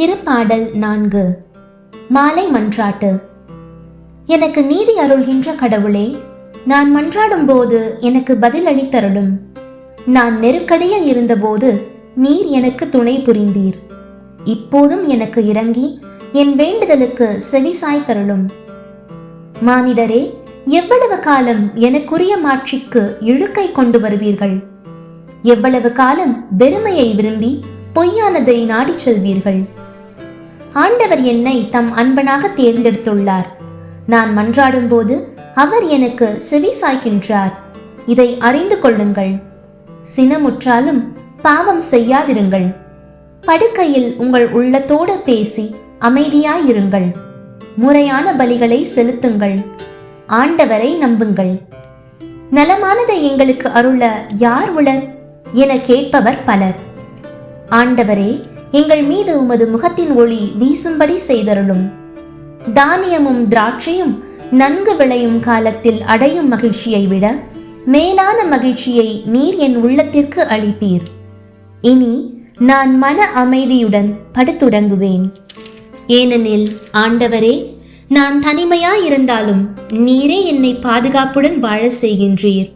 திருப்பாடல் நான்கு. மாலை மன்றாட்டு. எனக்கு நீதி அருள்கின்ற கடவுளே நான் மன்றாடும் போது எனக்கு பதில் அளித்தருளும் நான் நெருக்கடியில் இருந்தபோது நீர் எனக்கு துணை புரிந்தீர். இப்போதும் எனக்கு இறங்கி என் வேண்டுதலுக்கு செவிசாய் தருளும் மானிடரே எவ்வளவு காலம் எனக்குரிய மாட்சிக்கு இழுக்கை கொண்டு வருவீர்கள்? எவ்வளவு காலம் வெறுமையை விரும்பி பொய்யானதை நாடிச் செல்வீர்கள்? ஆண்டவர் என்னை தம் அன்பனாக தேர்ந்தெடுத்துள்ளார். நான் மன்றாடும்போது அவர் எனக்கு செவி சாய்க்கின்றார். இதை அறிந்து கொள்ளுங்கள். சினமுற்றாலும் பாவம் செய்யாதிருங்கள். படுக்கையில் உங்கள் உள்ளத்தோடு பேசி அமைதியாயிருங்கள். முறையான பலிகளை செலுத்துங்கள். ஆண்டவரை நம்புங்கள். நலமானதை எங்களுக்கு அருள யார் உளர்? என கேட்பவர் பலர். ஆண்டவரே எங்கள் மீது உமது முகத்தின் ஒளி வீசும்படி செய்தருளும். தானியமும் திராட்சையும் நன்கு விளையும் காலத்தில் அடையும் மகிழ்ச்சியை விட மேலான மகிழ்ச்சியை நீர் என் உள்ளத்திற்கு அளித்தீர் இனி நான் மன அமைதியுடன் படுத்துடங்குவேன். ஏனெனில் ஆண்டவரே நான் தனிமையாயிருந்தாலும் நீரே என்னை பாதுகாப்புடன் வாழ செய்கின்றீர்.